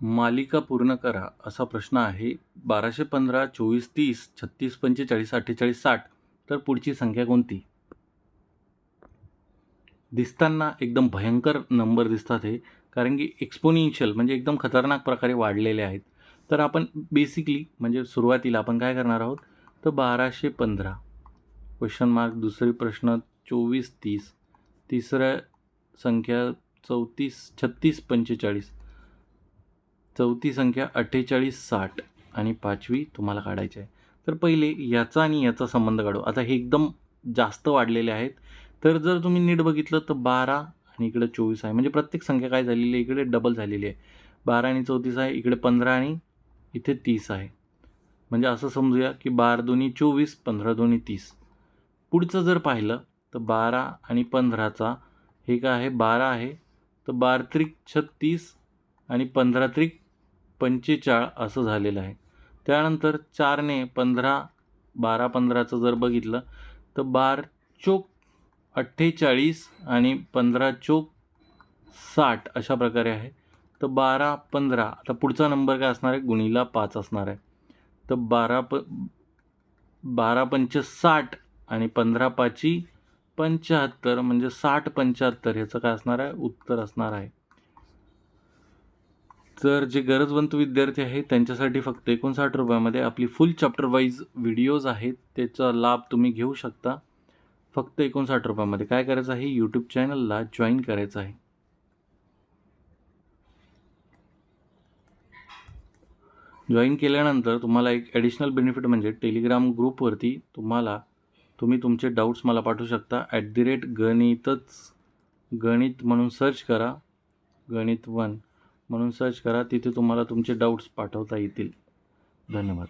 मालिका पूर्ण करा असा प्रश्न आहे. बाराशे पंधरा चोवीस तीस छत्तीस पंचेचाळीस अठ्ठेचाळीस साठ तर पुढची संख्या कोणती? दिसताना एकदम भयंकर नंबर दिसतात हे कारण की एक्सपोनिन्शियल म्हणजे एकदम खतरनाक प्रकारे वाढलेले आहेत. तर आपण बेसिकली म्हणजे सुरुवातीला आपण काय करणार आहोत? तर बाराशे पंधरा क्वेश्चन मार्क दुसरी प्रश्न चोवीस तीस तिसऱ्या संख्या चौतीस छत्तीस पंचेचाळीस चौथी संख्या अठ्ठेचाळीस साठ आणि पाचवी तुम्हाला काढायची आहे. तर पहिले याचा आणि याचा संबंध काढू. आता हे एकदम जास्त वाढलेले आहेत. तर जर तुम्ही नीट बघितलं तर बारा आणि इकडे चोवीस आहे. म्हणजे प्रत्येक संख्या काय झालेली आहे? इकडे डबल झालेली आहे. बारा आणि चौतीस आहे इकडे पंधरा आणि इथे तीस आहे. म्हणजे असं समजूया की बारा दोन्ही चोवीस पंधरा दोन्ही तीस. पुढचं जर पाहिलं तर बारा आणि पंधराचा हे काय आहे? बारा आहे. तर बारा त्रिक छत्तीस आणि पंधरा त्रिक पंचेचाळ असं झालेलं आहे. त्यानंतर चारने पंधरा बारा पंधराचं जर बघितलं तर बार चोक अठ्ठेचाळीस आणि पंधरा चोक साठ अशा प्रकारे आहे. तर बारा पंधरा आता पुढचा नंबर काय असणार आहे? गुणीला पाच असणार आहे. तर बारा प बारा पंच साठ आणि पंधरा पाची पंच्याहत्तर म्हणजे साठ पंच्याहत्तर ह्याचं काय असणार आहे? उत्तर असणार आहे. तर जे गरजवंत विद्यार्थी आहेत त्यांच्यासाठी फक्त एकोणसाठ रुपयामध्ये आपली फुल चॅप्टर वाईज व्हिडिओज आहेत. त्याचा लाभ तुम्ही घेऊ शकता. फक्त एकोणसाठ रुपयामध्ये. काय करायचं आहे? यूट्यूब चॅनलला जॉईन करायचं आहे. जॉईन केल्यानंतर तुम्हाला एक ॲडिशनल बेनिफिट म्हणजे टेलिग्राम ग्रुपवरती तुम्हाला तुम्ही तुमचे डाऊट्स मला पाठवू शकता. ॲट दी रेट गणितच गणित म्हणून सर्च करा. गणित वन म्हणून सर्च करा तिथे तुम्हाला तुमचे डाऊट्स पाठवता येतील. धन्यवाद.